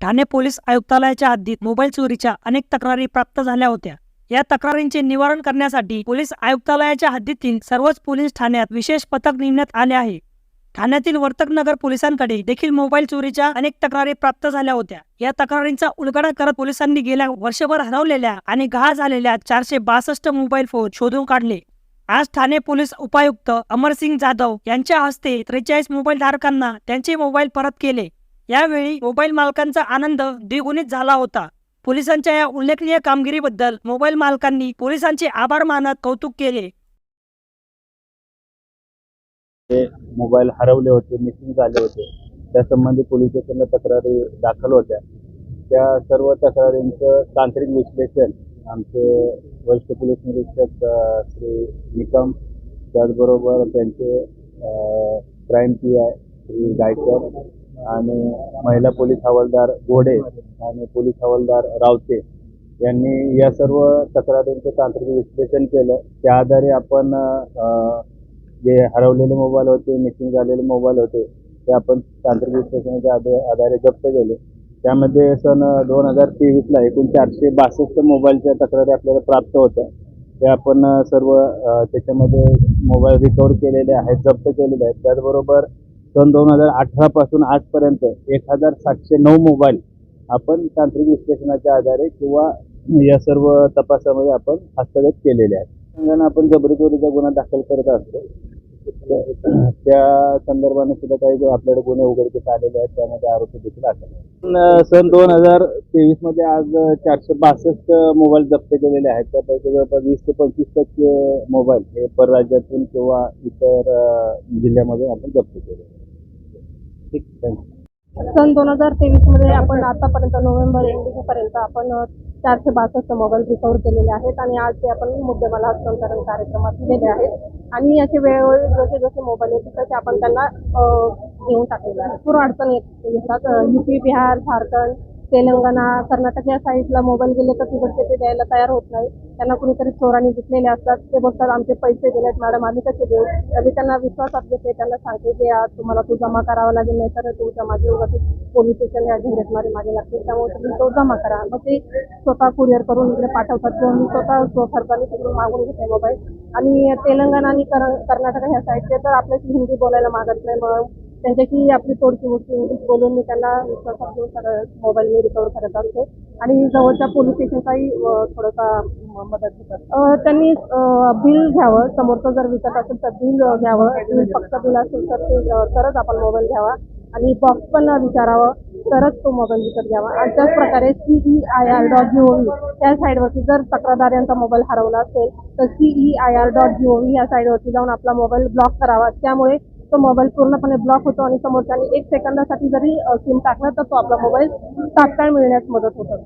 Thane police आयुक्तालयाच्या हद्दीत mobile चोरीच्या अनेक तक्रारी प्राप्त झाल्या होत्या. या तक्रारींचे निवारण करण्यासाठी पोलीस आयुक्तालयाच्या हद्दीतील सर्वच पोलीस ठाण्यात विशेष पथक नेमण्यात आले आहे. ठाण्यातील वर्तकनगर पोलिसांकडे देखील मोबाईल चोरीच्या अनेक तक्रारी प्राप्त झाल्या होत्या. या तक्रारींचा उलगडा करत पोलिसांनी गेल्या वर्षभर हरवलेल्या आणि गहा झालेल्या चारशे बासष्ट मोबाईल फोन शोधून काढले. आज ठाणे पोलीस उपायुक्त अमरसिंग जाधव यांच्या हस्ते त्रेचाळीस मोबाईल धारकांना त्यांचे मोबाईल परत केले. यावेळी मोबाईल मालकांचा आनंद द्विगुणित झाला होता. पोलिसांच्या या उल्लेखनीय कामगिरीबद्दल मोबाईल मालकांनी पोलिसांचे आभार मानत कौतुक केले. ते मोबाईल हरवले होते मिसिंग झाले होते. त्यासंबंधी पोलीस स्टेशनला तक्रारी दाखल होत्या. त्या सर्व तक्रारींचं तांत्रिक विश्लेषण आमचे वरिष्ठ पोलीस निरीक्षक श्री निकम त्याचबरोबर त्यांचे crime P I Shri Gaykar आणि महिला पोलीस हवालदार गोडे आणि पोलीस हवालदार रावते यांनी या सर्व तक्रारींचं तांत्रिक विश्लेषण केलं. त्या आधारे आपण जे हरवलेले मोबाईल होते मिसिंग झालेले मोबाईल होते ते आपण तांत्रिक विश्लेषणाच्या आधारे आधारे जप्त केले. त्यामध्ये सन दोन हजार तेवीसला एकूण चारशे बासष्ट मोबाईलच्या तक्रारी आपल्याला प्राप्त होत्या. ते आपण सर्व त्याच्यामध्ये मोबाईल रिकवर केलेले आहेत जप्त केलेले आहेत. त्याचबरोबर सन दोन हजार अठरापासून आजपर्यंत एक हजार सातशे नऊ मोबाईल आपण तांत्रिक विश्लेषणाच्या आधारे किंवा या सर्व तपासामध्ये आपण हस्तगत केलेले आहेत. संघानं आपण जबरीचोरीचा गुन्हा दाखल करत असतो. त्या- संदर्भाने सुद्धा काही जो आपल्याकडे गुन्हे उघडकीस आलेले आहेत त्यामध्ये आरोपी देखील आढळले सन दोन हजार तेवीसमध्ये आज चारशे बासष्ट मोबाईल जप्त केलेले आहेत. त्यापैकी जवळपास वीस ते पंचवीस टक्के मोबाईल हे परराज्यातून किंवा इतर जिल्ह्यामध्ये आपण जप्त केले ठीक सन दोन हजार तेवीसमध्ये आपण आतापर्यंत नोव्हेंबर एंडिंग पर्यंत आपण चारशे बासष्ट मोबाईल रिकवर केलेले आहेत आणि आज ते आपण मुद्देमाला हस्तांतरण कार्यक्रमात दिलेले आहेत. आणि असे वेळोवेळी जसे जसे मोबाईल येतील तसे आपण त्यांना घेऊन टाकलेले आहेत. पूर्ण अडचण येतात. युपी बिहार झारखंड तेलंगणा कर्नाटक या साईडला मोबाईल गेले तर तिकडचे ते द्यायला तयार होत नाही. त्यांना कुणीतरी चोरांनी घेतलेले असतात. ते बघतात आमचे पैसे दिलेत मॅडम आम्ही कसे देऊ? आम्ही त्यांना विश्वासात घेते त्यांना सांगते की आज तुम्हाला तो जमा करावा लागेल नाही तर तुमच्या माझी उगाच पोलीस स्टेशन या झंझटमारी मागे लागतील. त्यामुळे तुम्ही तो जमा करा. मग ते स्वतः कुरिअर करून इकडे पाठवतात. किंवा मी स्वतः स्वखर्चाने तिकडून मागून घेते मोबाईल. आणि तेलंगणा आणि कर कर्नाटक ह्या साईडचे तर आपल्याशी हिंदी बोलायला मागत नाही. मग त्यांच्याशी आपली तोडकी मोठी बोलून मी त्यांना विश्वासात घेऊन सगळं मोबाईल मी रिकवर करत असते. आणि जवळच्या पोलीस स्टेशनचाही थोडासा मदत होतात त्यांनी बिल घ्यावं. समोरचं जर विकत असेल तर बिल घ्यावं. बिल फक्त बिल असेल तर ते तरच आपण मोबाईल घ्यावा. आणि बॉक्स पण विचारावं. तरच तो मोबाईल विकत घ्यावा. आणि त्याच प्रकारे C E I R dot G O V त्या साईडवरती जर तक्रारदार यांचा मोबाईल हरवला असेल तर C E I R dot G O V या साईडवरती जाऊन आपला मोबाईल ब्लॉक करावा. त्यामुळे तो मोबाईल पूर्णपणे ब्लॉक होतो आणि समोरच्याने एक सेकंदासाठी जरी सिम टाकलं तर तो आपला मोबाईल तात्काळ मिळण्यास मदत होतं.